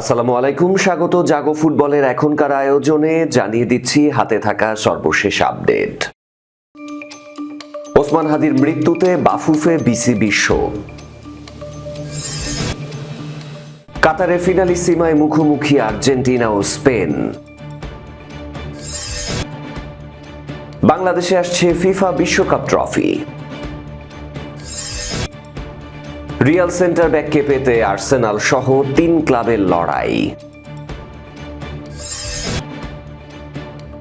আসসালামু আলাইকুম, স্বাগত জাগো ফুটবলের এখনকার আয়োজনে। জানিয়ে দিচ্ছি, হাতে থাকা সর্বশেষ আপডেট। ওসমান হাদির মৃত্যুতে বাফুফে বিসিবি শোক কাতারে ফিনালি সীমায় মুখোমুখি আর্জেন্টিনা ও স্পেন। বাংলাদেশে আসছে ফিফা বিশ্বকাপ ট্রফি। রিয়াল সেন্টার ব্যাককে পেতে আর্সেনাল সহ তিন ক্লাবের লড়াই।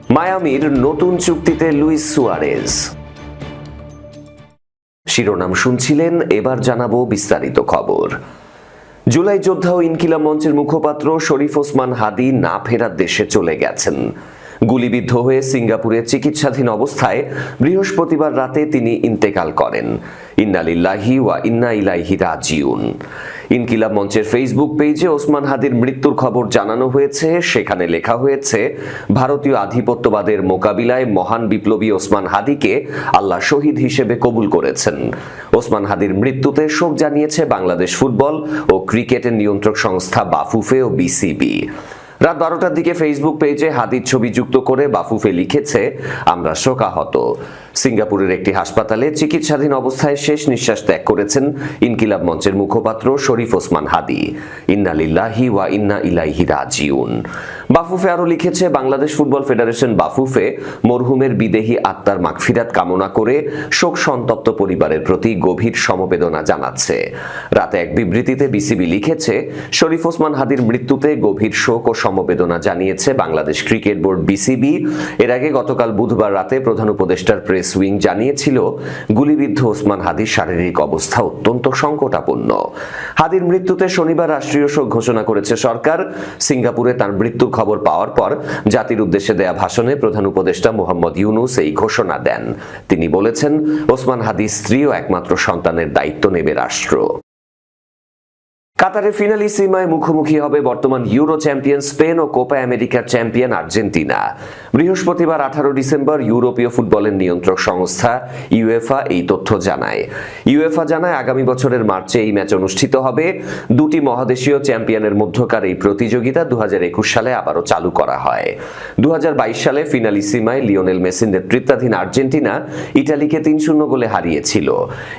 মায়ামির নতুন চুক্তিতে লুইস সুয়ারেজ। শিরোনাম শুনছিলেন, এবার জানাব বিস্তারিত খবর। জুলাই যোদ্ধা ও ইনকিলাব মঞ্চের মুখপাত্র শরীফ ওসমান হাদি না ফেরার দেশে চলে গেছেন। গুলিবিদ্ধ হয়ে সিঙ্গাপুরে চিকিৎসাধীন অবস্থায় বৃহস্পতিবার রাতে তিনি ইন্তেকাল করেন। ইন্নালিল্লাহি ওয়া ইন্না ইলাইহি রাজিউন। ইনকিলাব মঞ্চের ফেসবুক পেজে ওসমান হাদির মৃত্যুর খবর জানানো হয়েছে। সেখানে লেখা হয়েছে, ভারতীয় আধিপত্যবাদের মোকাবিলায় মহান বিপ্লবী ওসমান হাদিকে আল্লাহ শহীদ হিসেবে কবুল করেছেন। ওসমান হাদির মৃত্যুতে শোক জানিয়েছে বাংলাদেশ ফুটবল ও ক্রিকেটের নিয়ন্ত্রক সংস্থা বাফুফে ও বিসিবি। রাত বারোটার দিকে ফেসবুক পেজে হাতির ছবি যুক্ত করে বাফুফে লিখেছে আমরা শোকাহত। সিঙ্গাপুরের একটি হাসপাতালে চিকিৎসাধীন অবস্থায় শেষ নিঃশ্বাস ত্যাগ করেছেন ইনকিলাব মঞ্চের মুখপাত্র শরীফ ওসমান হাদি। ইন্নালিল্লাহি ওয়া ইন্না ইলাইহি রাজিউন। বাফুফে আরও লিখেছে, বাংলাদেশ ফুটবল ফেডারেশন বাফুফে মরহুমের বিদেহী আত্মার মাগফিরাত কামনা করে শোক সন্তপ্ত পরিবারের প্রতি গভীর সমবেদনা জানাচ্ছে। রাতে এক বিবৃতিতে বিসিবি লিখেছে, শরীফ ওসমান হাদির মৃত্যুতে গভীর শোক ও সমবেদনা জানিয়েছে বাংলাদেশ ক্রিকেট বোর্ড বিসিবি। এর আগে গতকাল বুধবার রাতে প্রধান উপদেষ্টার প্রেস উইং জানিয়েছিল, গুলিবিদ্ধ ওসমান হাদির শারীরিক অবস্থা অত্যন্ত সংকটাপন্ন। হাদির মৃত্যুতে শনিবার রাষ্ট্রীয় শোক ঘোষণা করেছে সরকার। সিঙ্গাপুরে তার মৃত্যুর খবর পাওয়ার পর জাতির উদ্দেশ্যে দেয়া ভাষণে প্রধান উপদেষ্টা মোহাম্মদ ইউনুস এই ঘোষণা দেন। তিনি বলেছেন, ওসমান হাদির স্ত্রী ও একমাত্র সন্তানের দায়িত্ব নেবে রাষ্ট্র। কাতারে ফিনালি সীমায় মুখোমুখি হবে বর্তমান ইউরো চ্যাম্পিয়ন স্পেন ও কোপা আমেরিকার চ্যাম্পিয়ন আর্জেন্টিনা। বৃহস্পতিবার আঠারো ডিসেম্বর ইউরোপীয় ফুটবলের নিয়ন্ত্রক সংস্থা ইউএফা এই তথ্য জানায়। ইউএফা জানায় আগামী বছরের মার্চে এই ম্যাচ অনুষ্ঠিত হবে। দুটি মহাদেশীয় চ্যাম্পিয়নের মধ্যকার এই প্রতিযোগিতা দু হাজার একুশ সালে আবারও চালু করা হয়। দু হাজার বাইশ সালে ফিনালি সীমায় লিওনেল মেসির নেতৃত্বাধীন আর্জেন্টিনা ইটালিকে তিন শূন্য গোলে হারিয়েছিল।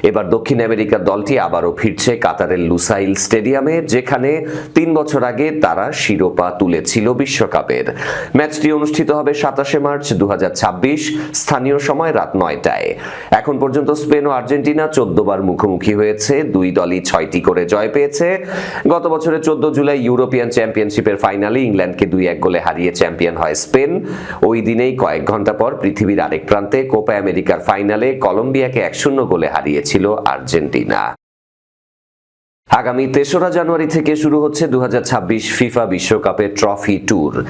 এবার দক্ষিণ আমেরিকার দলটি আবারও ফিরছে কাতারের লুসাইল স্টেডিয়ামে যেখানে তিন বছর আগে তারা শিরোপা তুলেছিল বিশ্বকাপের। ম্যাচটি অনুষ্ঠিত হবে সাতাশে মার্চ দুহাজার ছাব্বিশ, স্থানীয় সময় রাত নয়টায়। এখন পর্যন্ত স্পেন ও আর্জেন্টিনা চোদ্দ বার মুখোমুখি হয়েছে, দুই দলই ছয়টি করে জয় পেয়েছে। গত বছরের চোদ্দ জুলাই ইউরোপিয়ান চ্যাম্পিয়নশিপের ফাইনালে ইংল্যান্ডকে দুই এক গোলে হারিয়ে চ্যাম্পিয়ন হয় স্পেন। ওই দিনেই কয়েক ঘণ্টা পর পৃথিবীর আরেক প্রান্তে কোপা আমেরিকার ফাইনালে কলম্বিয়াকে এক শূন্য গোলে হারিয়েছিল আর্জেন্টিনা। আগামী তেসরা জানুয়ারি থেকে শুরু হচ্ছে দু হাজার ছাব্বিশ ফিফা বিশ্বকাপের ট্রফি ট্যুর।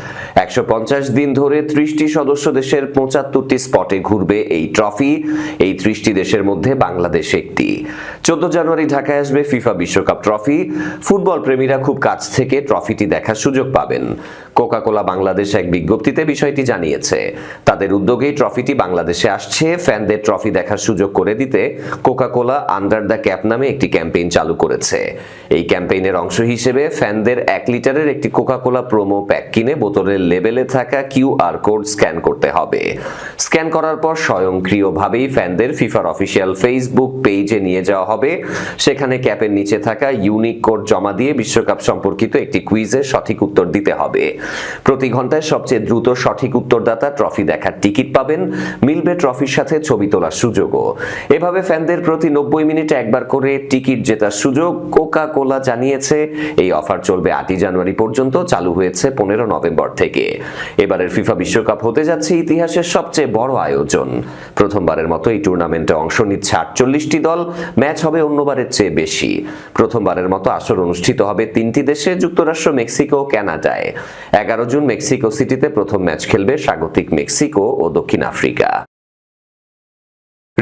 একশো পঞ্চাশ দিন ধরে ত্রিশটি সদস্য দেশের পঁচাত্তরটি স্পটে ঘুরবে এই ট্রফি। এই ত্রিশটি দেশের মধ্যে বাংলাদেশ একটি। চোদ্দ জানুয়ারি ঢাকায় আসবে ফিফা বিশ্বকাপ ট্রফি। ফুটবল প্রেমীরা খুব কাছ থেকে ট্রফিটি দেখার সুযোগ পাবেন। কোকা কোলা বাংলাদেশ এক বিজ্ঞপ্তিতে বিষয়টি জানিয়েছে। তাদের উদ্যোগেই ট্রফিটি বাংলাদেশে আসছে। ফ্যানদের ট্রফি দেখার সুযোগ করে দিতে Coca Cola under the cap নামে একটি ক্যাম্পেইন চালু করেছে। এই ক্যাম্পেইনের অংশ হিসেবে ফ্যানদের এক লিটারের একটি কোকা কোলা প্রোমো প্যাক কিনে বোতলের লেবেলে থাকা কিউআর কোড স্ক্যান করতে হবে। স্ক্যান করার পর স্বয়ংক্রিয়ভাবেই ফ্যানদের ফিফার অফিসিয়াল ফেসবুক পেজে নিয়ে যাওয়া হবে। সেখানে ক্যাপের নিচে থাকা ইউনিক কোড জমা দিয়ে বিশ্বকাপ সম্পর্কিত একটি কুইজের সঠিক উত্তর দিতে হবে। প্রতি ঘন্টায় সবচেয়ে দ্রুত সঠিক উত্তরদাতা ট্রফি দেখার টিকিট পাবেন। মিলবে ট্রফির সাথে ছবি তোলার সুযোগও। এভাবে ফ্যানদের প্রতি নব্বই মিনিটে একবার করে টিকিট জেতার সুযোগ কোকা কোলা জানিয়েছে, এই অফার চলবে আটই জানুয়ারি পর্যন্ত, চালু হয়েছে পনেরো নভেম্বর থেকে। এবারের ফিফা বিশ্বকাপ হতে যাচ্ছে ইতিহাসের সবচেয়ে বড় আয়োজন। প্রথমবারের মতো এই টুর্নামেন্টে অংশ নিচ্ছে আটচল্লিশটি দল, ম্যাচ হবে অন্যবারের চেয়ে বেশি। প্রথমবারের মতো আসর অনুষ্ঠিত হবে তিনটি দেশে, যুক্তরাষ্ট্র, মেক্সিকো কানাডায়। এগারো জুন মেক্সিকো সিটিতে প্রথম ম্যাচ খেলবে স্বাগতিক মেক্সিকো ও দক্ষিণ আফ্রিকা।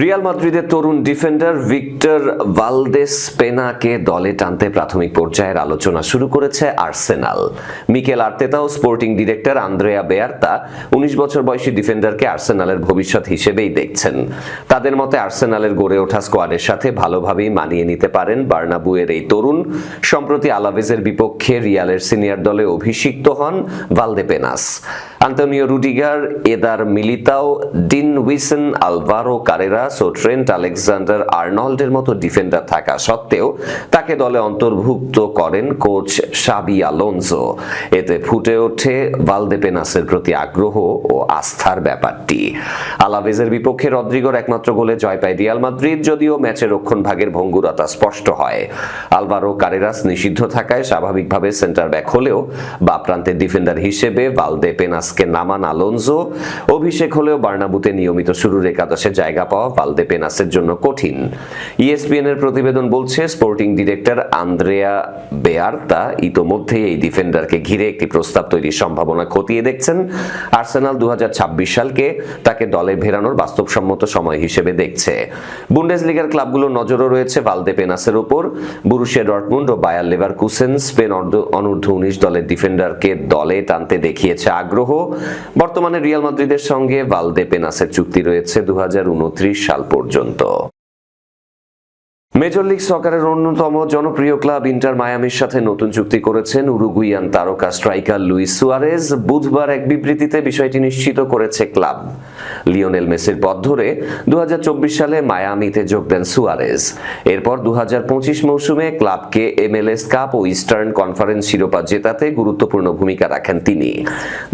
রিয়াল মাদ্রিদের তরুণ ডিফেন্ডার ভিক্টর ভালদেস পেনাকে দলে টানতে প্রাথমিক পর্যায়ের আলোচনা শুরু করেছে আর্সেনাল। মিকেল আর্তেতা ও স্পোর্টিং ডিরেক্টর আন্দ্রেয়া বেয়ার্তা উনিশ বছর বয়সী ডিফেন্ডারকে আর্সেনালের ভবিষ্যৎ হিসেবেই দেখছেন। তাদের মতে আর্সেনালের গড়ে ওঠা স্কোয়াডের সাথে ভালোভাবেই মানিয়ে নিতে পারেন বার্নাবুয়ের এই তরুণ। সম্প্রতি আলাভেজের বিপক্ষে রিয়ালের সিনিয়র দলে অভিষিক্ত হন Valdepenas. Antonio Rudiger, Eder Militao, Dean Huijsen, Alvaro Carreras ও ট্রেন্ট আলেকজান্ডার আর্নল্ডের মতো ডিফেন্ডার থাকা সত্ত্বেও তাকে দলে অন্তর্ভুক্ত করেন কোচ সাবি আলোনজো এতে ফুটে ওঠে ভালদে পেনাসের প্রতি আগ্রহ ও আস্থার ব্যাপারটি। আলাভেজের বিপক্ষে রদ্রিগোর একমাত্র গোলে জয় পায় রিয়াল মাদ্রিদ, যদিও ম্যাচের রক্ষণ ভাগের ভঙ্গুরতা স্পষ্ট হয়। আলভারো কারেরাস নিষিদ্ধ থাকায় স্বাভাবিকভাবে সেন্টার ব্যাক হলেও বা প্রান্তের ডিফেন্ডার হিসেবে ভালদে পেনাসকে নামান আলোনজো অভিষেক হলেও বার্নাবুতে নিয়মিত শুরুর একাদশে জায়গা পাওয়া ভালদে পেনাসের জন্য কঠিন। ইএসপিএন এর প্রতিবেদন বলছে স্পোর্টিং ডিরেক্টর আন্দ্রেয়া বেয়ার্তা ইতোমধ্যেই এই ডিফেন্ডারকে ঘিরে একটি প্রস্তাব তৈরির সম্ভাবনা খতিয়ে দেখছেন। আর্সেনাল দুহাজার ছাব্বিশ সালকে তাকে দলে ফেরানোর বাস্তবসম্মত সময় হিসেবে দেখছে। বুন্ডেসলিগার ক্লাবগুলোর নজরও রয়েছে ভালদে পেনাসের উপর বুরুশিয়া ডটমুন্ড ও বায়ার লেভার কুসেন স্পেন অনূর্ধ্ব উনিশ দলের ডিফেন্ডারকে দলে টানতে দেখিয়েছে আগ্রহ। বর্তমানে রিয়াল মাদ্রিদের সঙ্গে ভালদে পেনাসের চুক্তি রয়েছে দু হাজার উনত্রিশ সাল পর্যন্ত। মেজর লিগ সকারের অন্যতম জনপ্রিয় ক্লাব ইন্টার মায়ামির সাথে নতুন চুক্তি করেছেন উরুগুইয়ান তারকা স্ট্রাইকার লুইস সুয়ারেজ। বুধবার এক বিবৃতিতে বিষয়টি নিশ্চিত করেছে ক্লাব। লিওনেল মেসির পথ ধরে দু হাজার চব্বিশ সালে মায়ামিতে যোগ দেন সুয়ারেজ। এরপর দু হাজার পঁচিশ মৌসুমে ক্লাবকে এমএলএস কাপ ও ইস্টার্ন কনফারেন্স শিরোপা জেতাতে গুরুত্বপূর্ণ ভূমিকা রাখেন তিনি।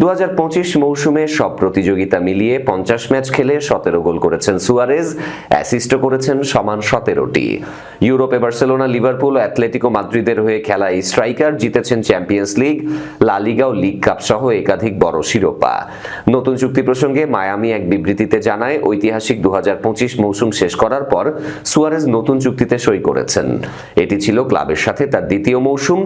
দু হাজার পঁচিশ মৌসুমে সব প্রতিযোগিতা মিলিয়ে পঞ্চাশ ম্যাচ খেলে সতেরো গোল করেছেন সুয়ারেজ, অ্যাসিস্টও করেছেন সমান সতেরোটি। ইউরোপে বার্সেলোনা, লিভারপুল অ্যাথলেটিকো মাদ্রিদের হয়ে খেলা এই স্ট্রাইকার জিতেছেন চ্যাম্পিয়ন্স লিগ, লা লিগা ও লিগ কাপ সহ একাধিক বড় শিরোপা। নতুন চুক্তি প্রসঙ্গে মায়ামি এক বিবৃতিতে জানায়, ঐতিহাসিক দুহাজার পঁচিশ মৌসুম শেষ করার পর সুয়ারেজ নতুন চুক্তিতে সই করেছেন। এটি ছিল ক্লাবের সাথে তার দ্বিতীয় মৌসুম।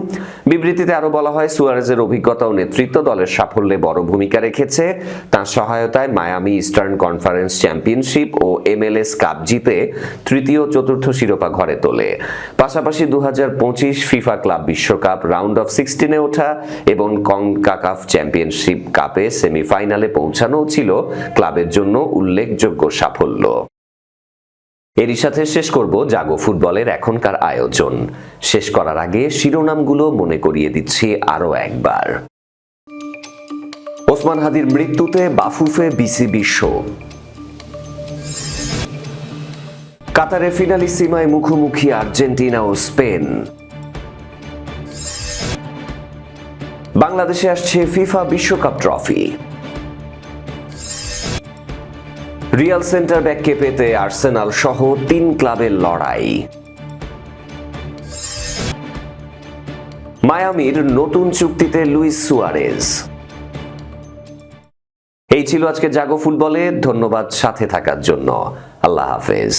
বিবৃতিতে আরও বলা হয়, সুয়ারেজের অভিজ্ঞতা ও নেতৃত্ব দলের সাফল্যে বড় ভূমিকা রেখেছে। তার সহায়তায় মায়ামি ইস্টার্ন কনফারেন্স চ্যাম্পিয়নশিপ ও এমএলএস কাপ জিতে তৃতীয় চতুর্থ শিরোপা ঘরে তোলে। পাশাপাশি দু ফিফা ক্লাব বিশ্বকাপ, রাউন্ড অফ সিক্সটিনে ওঠা এবং কংকাকাফ চ্যাম্পিয়নশিপ কাপে সেমিফাইনালে পৌঁছানো ছিল ক্লাবের জন্য উল্লেখযোগ্য সাফল্য। এরই সাথে শেষ করব জাগো ফুটবলের এখনকার আয়োজন। শেষ করার আগে শিরোনামগুলো মনে করিয়ে দিচ্ছি আরও একবার। ওসমান হাদির মৃত্যুতে বাফুফে বিসিবি শোক। কাতারে ফিনালিসিমায় মুখোমুখি আর্জেন্টিনা ও স্পেন। বাংলাদেশে আসছে ফিফা বিশ্বকাপ ট্রফি। রিয়াল সেন্টার ব্যাককে পেতে আর্সেনাল সহ তিন ক্লাবের লড়াই। মায়ামির নতুন চুক্তিতে লুইস সুয়ারেজ। এই ছিল আজকে জাগো ফুটবলে, ধন্যবাদ সাথে থাকার জন্য। আল্লাহ হাফেজ।